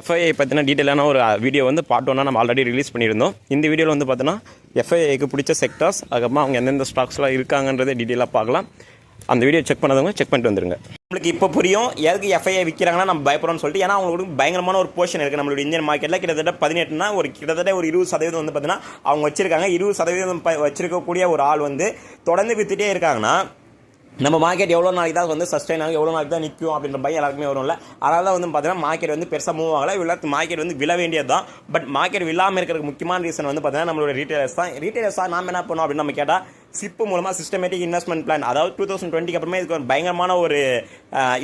FII பற்றின டீட்டெயிலான ஒரு video வந்து பார்ட் ஒன்னாக நம்ம ஆல்ரெடி ரிலீஸ் பண்ணியிருந்தோம். இந்த வீடியோவில் வந்து பார்த்தோன்னா எஃப்ஐஐக்கு பிடிச்ச செக்டார்ஸ் அதுக்கப்புறமா அவங்க எந்தெந்த ஸ்டாக்ஸ்லாம் இருக்காங்கன்றதை டீட்டெயிலாக பார்க்கலாம். அந்த வீடியோ செக் பண்ணதவங்க செக் பண்ணிட்டு வந்துருங்க. நம்மளுக்கு இப்போ புரியும் எதுக்கு எஃப்ஐஐ விற்கிறாங்கன்னா நம்ம பயப்படுறோம்னு சொல்லிட்டு ஏன்னா அவங்களுக்கு பயங்கரமான ஒரு போர்ஷன் இருக்குது நம்மளுடைய இந்தியன் மார்க்கெட்டில் கிட்டத்தட்ட பதினெட்டுனா ஒரு கிட்டத்தட்ட ஒரு இருபது சதவீதம் வந்து பார்த்தீங்கன்னா அவங்க வச்சிருக்காங்க. இருபது சதவீதம் வச்சிருக்கக்கூடிய ஒரு ஆள் வந்து தொடர்ந்து வித்துட்டே இருக்காங்கன்னா நம்ம மார்க்கெட் எவ்வளோ நாளைக்கு தான் வந்து சஸ்டைன் ஆகும் எவ்வளோ நாளைக்கு தான் நிற்கும் அப்படின்ற பயம் எல்லாருக்குமே வரும்ல. அதனால தான் வந்து பார்த்தீங்கன்னா மார்க்கெட் வந்து பெருசாக மூவ் ஆகலை. இவ்வளோ மார்க்கெட் வந்து விழ வேண்டியது தான் பட் மார்க்கெட் விழாமல் இருக்கிறதுக்கு முக்கியமான ரீசன் வந்து பார்த்தீங்கன்னா நம்மளோட ரீட்டைலர்ஸ் தான். ரீட்டைலர்ஸாக நாம் என்ன பண்ணோம் அப்படின்னு நம்ம கேட்டால் சிப்பு மூலமாக சிஸ்டமேட்டிக் இன்வெஸ்ட்மெண்ட் பிளான் அதாவது டூ தௌசண்ட் டுவெண்ட்டிக்கு அப்புறமே இதுக்கு ஒரு பயங்கரமான ஒரு அஹ்,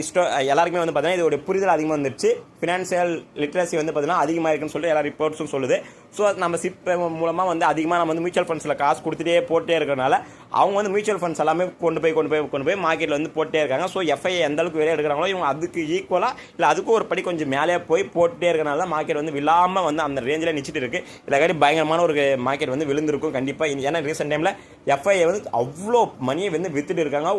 எல்லாருக்குமே வந்து பார்த்தீங்கன்னா இதோட புரிதல் அதிகமாக வந்துருச்சு. ஃபினான்ஷியல் லிட்ரஸி வந்து பார்த்தீங்கன்னா அதிகமாக இருக்குன்னு சொல்லிட்டு எல்லா ரிப்போர்ட்ஸும் சொல்லுது. ஸோ நம்ம சிப் மூலமாக வந்து அதிகமாக நம்ம வந்து மியூச்சுவல் ஃபண்ட்ஸில் காசு கொடுத்துட்டே போட்டே இருக்கிறனால அவங்க வந்து மியூச்சுவல் ஃபண்ட்ஸ் எல்லாமே கொண்டு போய் கொண்டு போய் கொண்டு போய் மார்க்கெட்டில் வந்து போட்டே இருக்காங்க. ஸோ எஃப்ஐ எந்த அளவுக்கு வெளியே எடுக்கிறாங்களோ இவங்க அதுக்கு ஈக்குவலாக இல்லை அதுக்கும் ஒரு படி கொஞ்சம் மேலே போய் போட்டே இருக்கனால தான் மார்க்கெட் வந்து விழாமல் வந்து அந்த ரேஞ்சில் நிச்சிட்டு இருக்குது இல்லாட்டி பயங்கரமான ஒரு மார்க்கெட் வந்து விழுந்திருக்கும் கண்டிப்பாக ஏன்னா ரீசெண்ட் டைமில் எஃப்ஐ வந்து அவ்வளோ மணியை வந்து வித்துட்டு இருக்காங்க.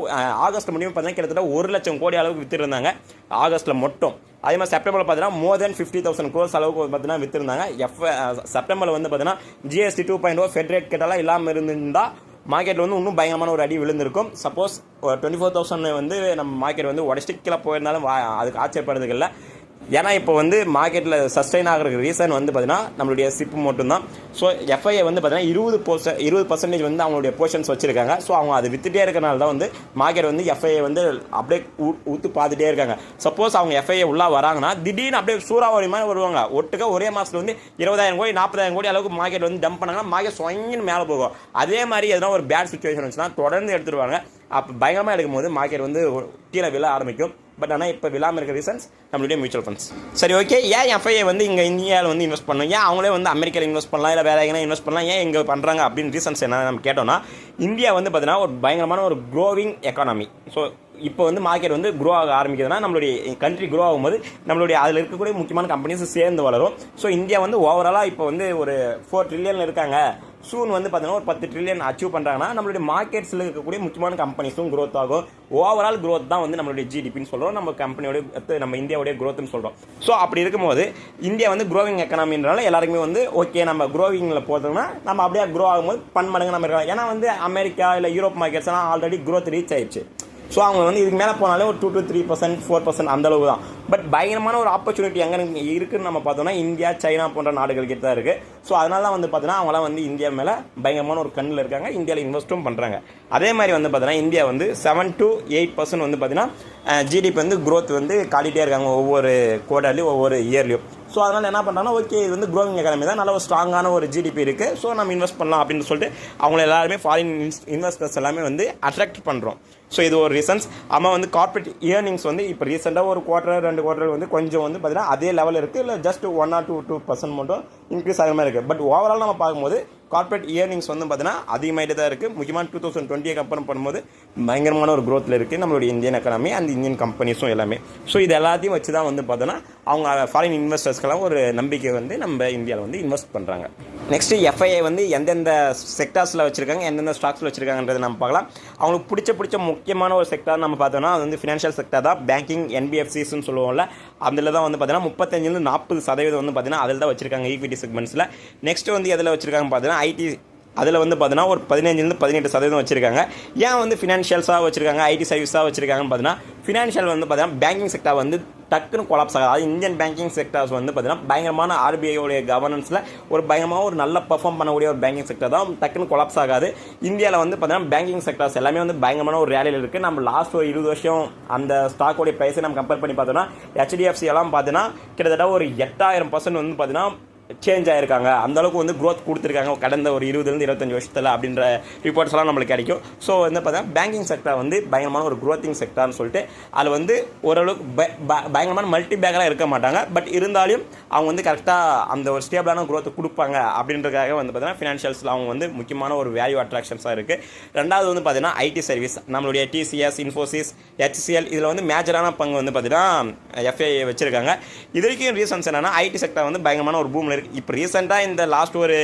ஆகஸ்ட் முடியும் பார்த்தீங்கன்னா கிட்டத்தட்ட ஒரு லட்சம் கோடி அளவுக்கு வித்துருந்தாங்க ஆகஸ்ட்டில் மட்டும். அதே மாதிரி செப்டம்பரில் பார்த்தீங்கன்னா more than fifty thousand crores அளவுக்கு பார்த்தீங்கன்னா வித்துருந்தாங்க. எஃப் செப்டம்பரில் வந்து பார்த்தீங்கன்னா GST two point o fed rate கிட்டலாம் oh இல்லாமல் இருந்திருந்தால் மார்க்கெட்டில் வந்து இன்னும் பயங்கரமான ஒரு அடி விழுந்திருக்கும். சப்போஸ் டுவெண்ட்டி ஃபோர் தௌசண்ட் வந்து நம்ம மார்க்கெட் வந்து உடச்சிட்டு போயிருந்தாலும் வா- அதுக்கு ஆச்சரியப்படுறதுக்கு இல்லை. ஏன்னா இப்போ வந்து மார்க்கெட்டில் சஸ்டைன் ஆகிறதுக்கு ரீசன் வந்து பார்த்தீங்கன்னா நம்மளுடைய சிப்பு மட்டும்தான். ஸோ எஃப்ஐஏ வந்து பார்த்தீங்கன்னா இருபது போர்ஷ இருபது பர்சன்டேஜ் வந்து அவங்களுடைய போர்ஷன்ஸ் வச்சுருக்காங்க. ஸோ அவங்க அதை வித்துட்டே இருக்கனால தான் வந்து மார்க்கெட் வந்து எஃப்ஐஏ வந்து அப்படியே ஊ- பார்த்துட்டே இருக்காங்க. சப்போஸ் அவங்க எஃப்ஐஏ உள்ளே வராங்கன்னா திடீர்னு அப்படியே சூறாவளி மாதிரி வருவாங்க. ஒட்டுக்க ஒரே மாதத்துல வந்து இருபதாயிரம் கோடி நாற்பதாயிரம் கோடி அளவுக்கு மார்க்கெட் வந்து டம்ப் பண்ணாங்கன்னா மார்க்கெட் சொங்கின்னு மேலே போகும். அதே மாதிரி எதனா ஒரு பேட் சுச்சுவேஷன் வந்துச்சுன்னா தொடர்ந்து எடுத்துருவாங்க அப்போ பயங்கரமாக எடுக்கும்போது மார்க்கெட் வந்து கீழே விழ ஆரம்பிக்கும். பட் ஆனால் இப்போ விழாமல் இருக்க ரீசன்ஸ் நம்மளுடைய மியூச்சுவல் ஃபண்ட்ஸ் சரி ஓகே ஏன் எஃப்ஐஏ வந்து இங்கே இந்தியாவில் வந்து இன்வெஸ்ட் பண்ணணும்? ஏன் அவங்களே வந்து அமெரிக்காவில் இன்வெஸ்ட் பண்ணலாம்? இல்லை வேறு எங்கன்னா இன்வெஸ்ட் பண்ணலாம்? ஏன் இங்கே பண்ணுறாங்க அப்படின்னு ரீசன்ஸ் என்ன நம்ம கேட்டோம்னா இந்தியா வந்து பார்த்தீங்கன்னா ஒரு பயங்கரமான ஒரு க்ரோவிங் எக்கானமி ஸோ இப்போ வந்து மார்க்கெட் வந்து க்ரோ ஆக ஆரம்பிக்குதுன்னா நம்மளுடைய கண்ட்ரி க்ரோ ஆகும்போது நம்மளுடைய அதில் இருக்கக்கூடிய முக்கியமான கம்பெனிஸ் சேர்ந்து வளரும். ஸோ இந்தியா வந்து ஓவராலாக இப்போ வந்து ஒரு ஃபோர் ட்ரில்லியனில் இருக்காங்க. சூன் வந்து பார்த்தீங்கன்னா ஒரு பத்து ட்ரில்லியன் அச்சீவ் பண்ணுறாங்கன்னா நம்மளுடைய மார்க்கெட்ஸில் இருக்கக்கூடிய முக்கியமான கம்பெனிஸும் க்ரோத் ஆகும். ஓவரால் க்ரோத் தான் வந்து நம்மளுடைய ஜிடிபின்னு சொல்கிறோம் நம்ம கம்பெனியோட நம்ம இந்தியாவுடைய க்ரோத்னு சொல்கிறோம் ஸோ அப்படி இருக்கும்போது இந்தியா வந்து க்ரோவிங் எக்கனாமின்றனால எல்லாருக்குமே வந்து ஓகே நம்ம க்ரோவிங்கில் போகிறதுனா நம்ம அப்படியே க்ரோ ஆகும்போது பன்மடங்கு நம்ம இருக்கலாம். ஏன்னா வந்து அமெரிக்கா இல்லை யூரோப் மார்க்கெட்ஸ்லாம் ஆல்ரெடி க்ரோத் ரீச் ஆயிடுச்சு. ஸோ அவங்க வந்து இதுக்கு மேலே போனாலே ஒரு two to three percent four percent அந்த அளவு தான். பட் பயங்கரமான ஒரு ஆப்பர்ச்சுனிட்டி எங்கே இருக்குன்னு நம்ம பார்த்தோம்னா இந்தியா சைனா போன்ற நாடுகள்கிட்ட தான் இருக்குது ஸோ அதனால தான் வந்து பார்த்தோன்னா அவங்களாம் வந்து இந்தியா மேலே பயங்கரமான ஒரு கண்ணில் இருக்காங்க. இந்தியாவில் இன்வெஸ்ட்டும் பண்ணுறாங்க அதே மாதிரி வந்து பார்த்தோன்னா இந்தியா வந்து செவன் டு எயிட் பர்சன்ட் வந்து பார்த்தீங்கன்னா ஜிடிபி வந்து க்ரோத் வந்து காட்டிகிட்டே இருக்காங்க. ஒவ்வொரு குவார்டர்லையும் ஒவ்வொரு இயர்லையும் ஸோ அதனால் என்ன பண்ணுறாங்கன்னா ஓகே இது வந்து க்ரோவிங் எக்கானமி தான். நல்ல ஒரு ஸ்ட்ராங்கான ஒரு ஜிடிபி இருக்குது ஸோ நம்ம இன்வெஸ்ட் பண்ணலாம் அப்படின்னு சொல்லிட்டு அவங்கள எல்லாருமே ஃபாரின் இன்வெஸ்டர்ஸ் எல்லாமே வந்து அட்ராக்ட் பண்ணுறோம் ஸோ இது ஒரு ரீசன்ஸ் அம்மா வந்து கார்ப்பரேட் இயர்னிங்ஸ் வந்து இப்போ ரீசெண்டாக ஒரு குவார்டர் ரெண்டு குவார்டர் வந்து கொஞ்சம் வந்து பார்த்தீங்கன்னா அதே லெவல் இருக்குது இல்லை just one or two two percent மட்டும் இன்க்ரீஸ் ஆகிற மாதிரி இருக்குது பட் ஓவரால் நம்ம பார்க்கும்போது கார்ப்பரேட் இயர்னிங்ஸ் வந்து பார்த்தீங்கன்னா அதிகமாகிட்டு தான் இருக்குது முக்கியமாக டூ தௌசண்ட் டுவெண்ட்டியை கம்பேர் பண்ணும்போது பயங்கரமான ஒரு க்ரோத்தில் இருக்குது நம்மளுடைய இந்தியன் எக்கனாமி அந்த இந்தியன் கம்பெனிஸும் எல்லாமே. ஸோ இது எல்லாத்தையும் வச்சு தான் வந்து பார்த்தோன்னா அவங்க ஃபாரின் இன்வெஸ்டர்ஸ்க்கெல்லாம் ஒரு நம்பிக்கை வந்து நம்ம இந்தியாவில் வந்து இன்வெஸ்ட் பண்ணுறாங்க நெக்ஸ்ட்டு எஃப்ஐஏ வந்து எந்தெந்த செக்டார்ஸில் வச்சுருக்காங்க எந்தெந்த ஸ்டாக்ஸில் வச்சிருக்காங்கன்றதை நம்ம பார்க்கலாம். அவங்களுக்கு பிடிச்ச பிடிச்ச முக்கியமான ஒரு செக்டார் நம்ம பார்த்தோம்னா அது வந்து ஃபினான்ஷியல் செக்டார் தான். பேங்கிங் என்பிஎஃப்சிஸ்னு சொல்லுவோம்ல அதில் தான் வந்து பார்த்தீங்கன்னா முப்பத்தஞ்சிலிருந்து நாற்பது சதவீதம் வந்து பார்த்தீங்கன்னா அதில் தான் வச்சுருக்காங்க ஈக்விட்டி செக்மெண்ட்ஸில் நெக்ஸ்ட் வந்து எதில் வச்சுருக்காங்க பார்த்தீங்கன்னா ஐடி அதில் வந்து பார்த்தீங்கன்னா ஒரு பதினஞ்சுலேருந்து பதினெட்டு சதவீதம் வச்சுருக்காங்க. ஏன் வந்து ஃபினான்ஷியல்ஸாக வச்சுருக்காங்க ஐடி சர்வீஸாக வச்சுருக்காங்கன்னு பார்த்தீங்கன்னா ஃபினான்ஷியல் வந்து பார்த்தீங்கன்னா பேங்கிங் செக்டார் வந்து டக்குன்னு கொலாப்ஸ் ஆகாது. அதாவது இந்தியன் பேங்கிங் செக்டர்ஸ் வந்து பார்த்தீங்கன்னா பயங்கரமான ஆர்பிஐயோடைய கவர்னன்ஸில் ஒரு பயங்கரமாக ஒரு நல்ல பர்ஃபார்ம் பண்ணக்கூடிய ஒரு பேங்கிங் செக்டர் தான் டக்குன்னு கொலாப்ஸ் ஆகாது. இந்தியாவில் வந்து பார்த்தீங்கன்னா பேங்கிங் செக்டர்ஸ் எல்லாமே வந்து பயங்கரமான ஒரு ரேலியில் இருக்குது நம்ம லாஸ்ட் ஒரு இருபது வருஷம் அந்த ஸ்டாக்கோடைய ப்ரைஸை நம்ம கம்பேர் பண்ணி பார்த்தோம்னா ஹெச்டிஎஃப்சி எல்லாம் பார்த்தீங்கன்னா கிட்டத்தட்ட ஒரு எட்டாயிரம் பர்சன்ட் வந்து பார்த்தீங்கன்னா சேஞ்ச் ஆகிருக்காங்க அந்தளவுக்கு வந்து க்ரோத் கொடுத்துருக்காங்க. கடந்த ஒரு இருபதுலேருந்து இருபத்தஞ்சி வருஷத்தில் அப்படின்ற ரிப்போர்ட்ஸ் எல்லாம் நம்மளுக்கு கிடைக்கும். ஸோ வந்து பார்த்தீங்கன்னா பேங்கிங் செக்டர் வந்து பயங்கரமான ஒரு க்ரோத்திங் செக்டர்னு சொல்லிட்டு அதில் வந்து ஓரளவுக்கு ப- பயங்கரமான மல்டி பேக்கெலாம் இருக்க மாட்டாங்க. பட் இருந்தாலும் அவங்க வந்து கரெக்டாக அந்த ஒரு ஸ்டேபிளான க்ரோத்தை கொடுப்பாங்க அப்படின்றதுக்காக வந்து பார்த்தீங்கன்னா ஃபினான்ஷியல்ஸில் அவங்க வந்து முக்கியமான ஒரு வேல்யூ அட்ராக்ஷன்ஸாக இருக்குது ரெண்டாவது வந்து பார்த்தீங்கன்னா ஐடி சர்வீஸ் நம்மளுடைய டிசிஎஸ் இன்ஃபோசிஸ் ஹெச்சிஎல் இதில் வந்து மேஜரான பங்கு வந்து பார்த்தீங்கன்னா எஃப்ஐ வச்சுருக்காங்க. இது வரைக்கும் ரீசன்ஸ் என்னன்னா ஐடி செக்டர் வந்து பயங்கரமான ஒரு பூமில் இப்போ ரீசெண்டாக இந்த லாஸ்ட் ஒரு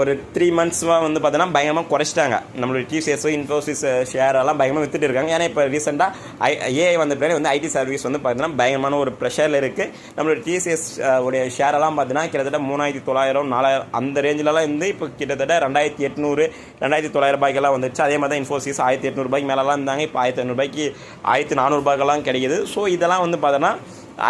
ஒரு த்ரீ மந்த்ஸ்மாக வந்து பார்த்தோன்னா பயங்கரமாக குறைச்சிட்டாங்க. நம்மளுடைய டிசிஎஸ் இன்ஃபோசிஸ் ஷேர் எல்லாம் பயங்கரமாக வித்துட்டு இருக்காங்க. ஏன்னா இப்போ ரீசெண்டாக ஐ ஏஐ வந்த பிறகு வந்து ஐடி சர்வீஸ் வந்து பார்த்தீங்கன்னா பயங்கரமான ஒரு ப்ரெஷரில் இருக்குது நம்மளுடைய டிசிஎஸ் உடைய ஷேர் எல்லாம் பார்த்தீங்கன்னா கிட்டத்தட்ட மூணாயிரத்தி தொள்ளாயிரம் நாலாயிரம் அந்த ரேஞ்சிலலாம் இருந்து இப்போ கிட்டத்தட்ட ரெண்டாயிரத்தி எட்நூறு ரெண்டாயிரத்தி தொள்ளாயிரம் ரூபாய்க்கெல்லாம் வந்துச்சு அதே மாதிரி தான் இன்ஃபோசிஸ் ஆயிரத்தி எட்நூறுபாய்க்கு மேலெலாம் இருந்தாங்க. இப்போ ஆயிரத்தி ஐநூறுபாய்க்கு ஆயிரத்தி நானூறுபாய்க்கெல்லாம் கிடைக்கிது. ஸோ இதெல்லாம் வந்து பார்த்தோன்னா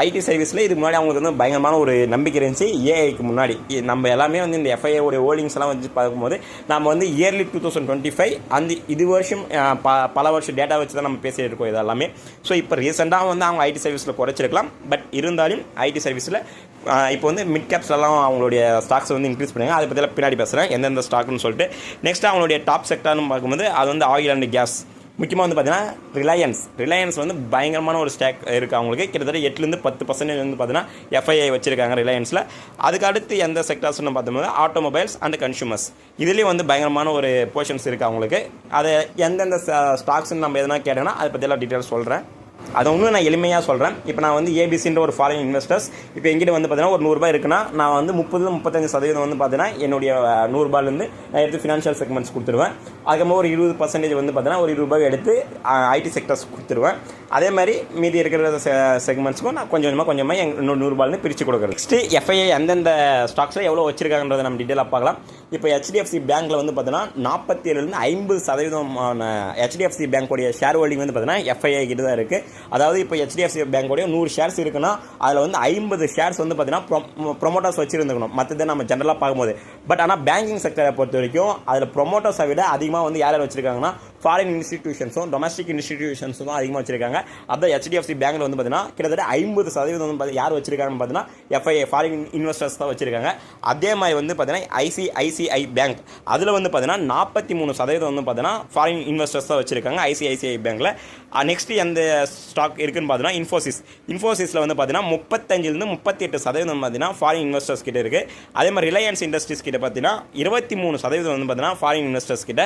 ஐடி சர்வீஸில் இதுக்கு முன்னாடி அவங்களுக்கு வந்து பயங்கரமான ஒரு நம்பிக்கை இருந்துச்சு. ஏஐக்கு முன்னாடி. நம்ம எல்லாமே வந்து இந்த எஃப்ஐஏ உடைய ஹோல்டிங்ஸ் எல்லாம் வச்சு பார்க்கும்போது நம்ம வந்து early two thousand twenty five அந்த இது வருஷம் ப பல வருஷம் டேட்டா வச்சு தான் நம்ம பேசிகிட்டு இருக்கோம் இது எல்லாமே ஸோ இப்போ ரீசெண்டாக வந்து அவங்க ஐடி சர்வீஸில் குறைச்சிருக்கலாம். பட் இருந்தாலும் ஐடி சர்வீஸில் இப்போ வந்து மிட் கேப்ஸ்லாம் அவங்களுடைய ஸ்டாக்ஸ் வந்து இன்க்ரீஸ் பண்ணுங்க. அதை பற்றிலாம் பின்னாடி பேசுகிறேன் எந்தெந்த ஸ்டாக்னு சொல்லிட்டு. நெக்ஸ்ட் அவங்களுடைய டாப் செக்டார்னு பார்க்கும்போது அது வந்து ஆயில் அண்ட் கேஸ் முக்கியமாக வந்து பார்த்தீங்கன்னா ரிலையன்ஸ் ரிலையன்ஸ் வந்து பயங்கரமான ஒரு ஸ்டாக் இருக்குது அவங்களுக்கு. கிட்டத்தட்ட எட்டுலேருந்து பத்து பர்சன்டேஜ் வந்து பார்த்தீங்கன்னா எஃப்ஐஐ வச்சிருக்காங்க ரிலையன்ஸில் அதுக்கு அடுத்து எந்த செக்டர்ஸ்னு பார்த்தோம்னா ஆட்டோமொபைல்ஸ் அண்ட் கன்சூமர்ஸ் இதுலேயும் வந்து பயங்கரமான ஒரு போர்ஷன்ஸ் இருக்குது அவங்களுக்கு. அதை எந்தெந்த ஸ்டாக்ஸ்னு நம்ம எதனா கேட்டோம்னா அதை பற்றியெல்லாம் டீட்டெயில்ஸ் சொல்கிறேன் அதை ஒன்றும் நான் எளிமையாக சொல்கிறேன் இப்போ நான் வந்து ஏபிசின்ற ஒரு ஃபாரின் இன்வெஸ்டர்ஸ் இப்போ எங்கிட்ட வந்து பார்த்தீங்கன்னா ஒரு நூறுரூபா இருக்குன்னா நான் வந்து முப்பது முப்பத்தஞ்சு சதவீதம் வந்து பார்த்தீங்கன்னா என்னுடைய நூறுரூபாலேருந்து நான் எடுத்து ஃபினான்ஷியல் செக்மெண்ட்ஸ் கொடுத்துருவேன். அதுக்கப்புறம் ஒரு இருபது பர்சன்டேஜ் வந்து பார்த்தீங்கன்னா ஒரு இருபது ரூபாய் எடுத்து ஐடி செக்டர்ஸ் கொடுத்துருவேன். அதே மாதிரி மீதி இருக்கிற செக்மெண்ட்ஸ்க்கும் நான் கொஞ்சம் கொஞ்சமாக கொஞ்சமாக எங் நூறுரூபாலேருந்து பிரித்து கொடுக்குறது நெக்ஸ்ட்டு எஃப்ஐஐ எந்தெந்த ஸ்டாக்ஸில் எவ்வளோ வச்சிருக்காங்கன்றதை நம்ம டீட்டெயிலாக பார்க்கலாம். இப்போ ஹெச்டிஎஃப்சி பேங்க்கில் வந்து பார்த்தீங்கன்னா நாற்பத்தி ஏழுலேருந்து ஐம்பது சதவீதமான ஹெச்டிஎஃப்சி பேங்க்கோடைய ஷேர் ஹோல்டிங் வந்து பார்த்தீங்கன்னா எஃப்ஐஐ கிட்ட தான் இருக்குது அதாவது இப்போ ஹெச்டிஎஃப்சி பேங்க்கோடய நூறு ஷேர்ஸ் இருக்குன்னா அதில் வந்து ஐம்பது ஷேர்ஸ் வந்து பார்த்தீங்கன்னா ப்ரொமோட்டர்ஸ் வச்சுருந்துக்கணும். மற்றதை நம்ம ஜென்ரலாக பார்க்கும்போது. பட் ஆனால் பேங்கிங் செக்டரை பொறுத்த வரைக்கும் அதில் ப்ரொமோட்டர்ஸை விட அதிகமாக வந்து யார் யார் வச்சுருக்காங்கன்னா ஃபாரின் இன்ஸ்டிடியூஷன்ஸும் டொமஸ்டிக் இன்ஸ்டிடியூஷன்ஸும் தான் அதிகமாக வச்சிருக்காங்க. அதான் ஹெச்டிஎஃப்சி பேங்க்கில் வந்து பார்த்தீங்கன்னா கிட்டத்தட்ட ஐம்பது சதவீதம் வந்து பார்த்து யார் வச்சிருக்காங்கன்னு பார்த்தீங்கன்னா எஃப்ஐஏ ஃபாரின் இன்வெஸ்டர்ஸ் தான் வச்சிருக்காங்க. அதே மாதிரி வந்து பார்த்தீங்கன்னா ஐசிஐசிஐ பேங்க் அதில் வந்து பார்த்தீங்கன்னா நாற்பத்தி மூணு சதவீதம் வந்து பார்த்தீங்கன்னா ஃபாரின் இன்வெஸ்டர்ஸ் தான் வச்சிருக்காங்க ஐசிஐசிஐ பேங்க்கில் நெக்ஸ்ட் எந்த ஸ்டாக் இருக்குதுன்னு பார்த்தீங்கன்னா இன்ஃபோசிஸ் இன்ஃபோசிஸில் வந்து பார்த்தீங்கன்னா முப்பத்தஞ்சிலிருந்து முப்பத்தி எட்டு சதவீதம் பார்த்தீங்கன்னா ஃபாரின் இன்வெஸ்டர்ஸ் கிட்ட இருக்குது அதே மாதிரி ரிலையன்ஸ் இண்டஸ்ட்ரீஸ் கிட்ட பார்த்தீங்கன்னா இருபத்தி மூணு சதவீதம் வந்து பார்த்தீங்கன்னா ஃபாரின் இன்வெஸ்டர்ஸ் கிட்ட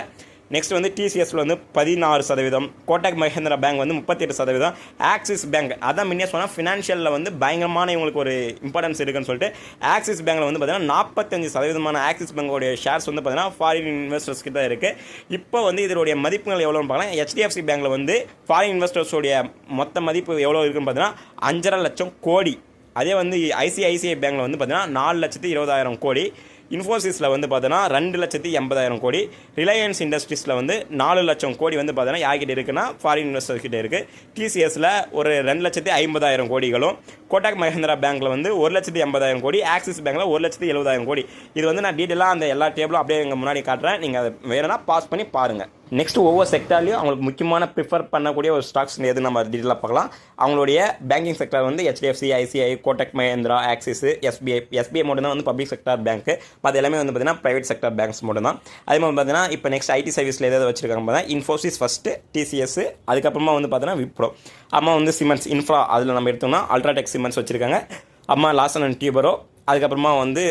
நெக்ஸ்ட் வந்து டிசிஎஸ்ல வந்து பதினாறு சதவீதம். கோட்டக் மஹேந்திரா பேங்க் வந்து முப்பத்தெட்டு சதவீதம். ஆக்சிஸ் பேங்க் அதான் முன்னே சொன்னால் ஃபினான்ஷியலில் வந்து பயங்கரமான இவங்களுக்கு ஒரு இம்பார்ட்டன்ஸ் இருக்குன்னு சொல்லிட்டு ஆக்சிஸ் பேங்க்ல வந்து பார்த்தீங்கன்னா நாற்பத்தஞ்சு சதவீதமான ஆக்சிஸ் பேங்கோடைய ஷேர்ஸ் வந்து பார்த்தீங்கன்னா ஃபாரின் இன்வெஸ்டர்ஸ் கிட்ட இருக்கு. இப்போ வந்து இதனுடைய மதிப்புகள் எவ்வளோன்னு பார்க்கலாம் ஹெச்டிஎஃப்சி பேங்க்ல வந்து ஃபாரின் இன்வெஸ்டர்ஸோடைய மொத்த மதிப்பு எவ்வளோ இருக்குன்னு பார்த்தீங்கன்னா அஞ்சரை லட்சம் கோடி. அதே வந்து ஐசிஐசிஐ பேங்க்ல வந்து பார்த்தீங்கன்னா நாலு லட்சத்து இருபதாயிரம் கோடி. இன்ஃபோசிஸில் வந்து பார்த்தோன்னா ரெண்டு லட்சத்தி எண்பதாயிரம் கோடி. ரிலையன்ஸ் இண்டஸ்ட்ரீஸில் வந்து நாலு லட்சம் கோடி வந்து பார்த்தோன்னா யார்கிட்ட இருக்குன்னா ஃபாரின் இன்வெஸ்டர்ஸ் கிட்டே இருக்குது டிசிஎஸில் ஒரு ரெண்டு லட்சத்தி ஐம்பதாயிரம் கோடிகளும். கோட்டக் மஹேந்திரா பேங்க்கில் வந்து ஒரு லட்சத்தி எண்பதாயிரம் கோடி. ஆக்சிஸ் பேங்க்கில் ஒரு லட்சத்தி எழுபதாயிரம் கோடி. இது வந்து நான் டீட்டெயிலாக அந்த எல்லா டேபிளும் அப்படியே எங்கள் முன்னாடி காட்டுறேன். நீங்கள் அதை வேணும்னா பாஸ் பண்ணி பாருங்கள் நெக்ஸ்ட் ஒவ்வொரு செக்டார்லையும் அவங்களுக்கு முக்கியமான ப்ரிஃபர் பண்ணக்கூடிய ஒரு ஸ்டாக்ஸ் எது? நம்ம டீட்டெயிலாக பார்க்கலாம். அவங்களுடைய பேங்கிங் செக்டர் வந்து HDFC ICI Kotak Mahindra Axis SBI SBI மட்டும் தான் வந்து பப்ளிக் செக்டர் பேங்க் அது எல்லாமே வந்து பார்த்தீங்கன்னா ப்ரைவேட் செக்டர் பேங்க்ஸ் மட்டும் தான் அதே மாதிரி பார்த்தீங்கன்னா இப்போ நெக்ஸ்ட் ஐடி சர்வீஸில் எதாவது வச்சிருக்காங்க பார்த்தீங்கன்னா இன்ஃபோசிஸ் ஃபஸ்ட்டு டிசிஎஸ் அதுக்கப்புறமா வந்து பார்த்தீங்கன்னா விப்ரோ அம்மா வந்து சிமெண்ட்ஸ் இன்ஃப்ரா அதில் நம்ம எடுத்தோம்னா அல்ட்ராடெக் சிமெண்ட்ஸ் வச்சிருக்காங்க. அம்மா லாசன் அண்ட் டியூபரோ அதுக்கப்புறமா வந்து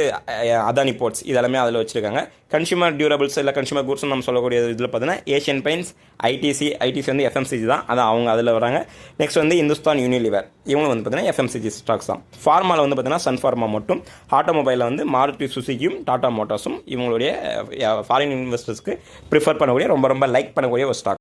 அதானி போர்ட்ஸ் இதெல்லாமே அதில் வச்சுருக்காங்க. கன்சூமர் டியூரபிள்ஸ் இல்லை கன்சூமர் குட்ஸ் நம்ம சொல்லக்கூடிய இதில் பார்த்தீங்கன்னா ஏஷியன் பெயின்ஸ் ஐடிசி ஐடிசி வந்து எஃப்எம்சிஜி தான். அதான் அவங்க அதில் வராங்க. நெக்ஸ்ட் வந்து இந்துஸ்தான் யூனிலிவர் இவங்க வந்து பார்த்தீங்கன்னா எஃப்எம்சிஜி ஸ்டாக்ஸ் தான். ஃபார்மாவில் வந்து பார்த்தீங்கன்னா சன் ஃபார்மா மட்டும். ஆட்டோமொபைலில் வந்து மாருதி சுசுக்கியும் டாடா மோட்டார்ஸும் இவங்களுடைய ஃபாரின் இன்வெஸ்டர்ஸ்க்கு ப்ரிஃபர் பண்ணக்கூடிய ரொம்ப ரொம்ப லைக் பண்ணக்கூடிய ஒரு ஸ்டாக்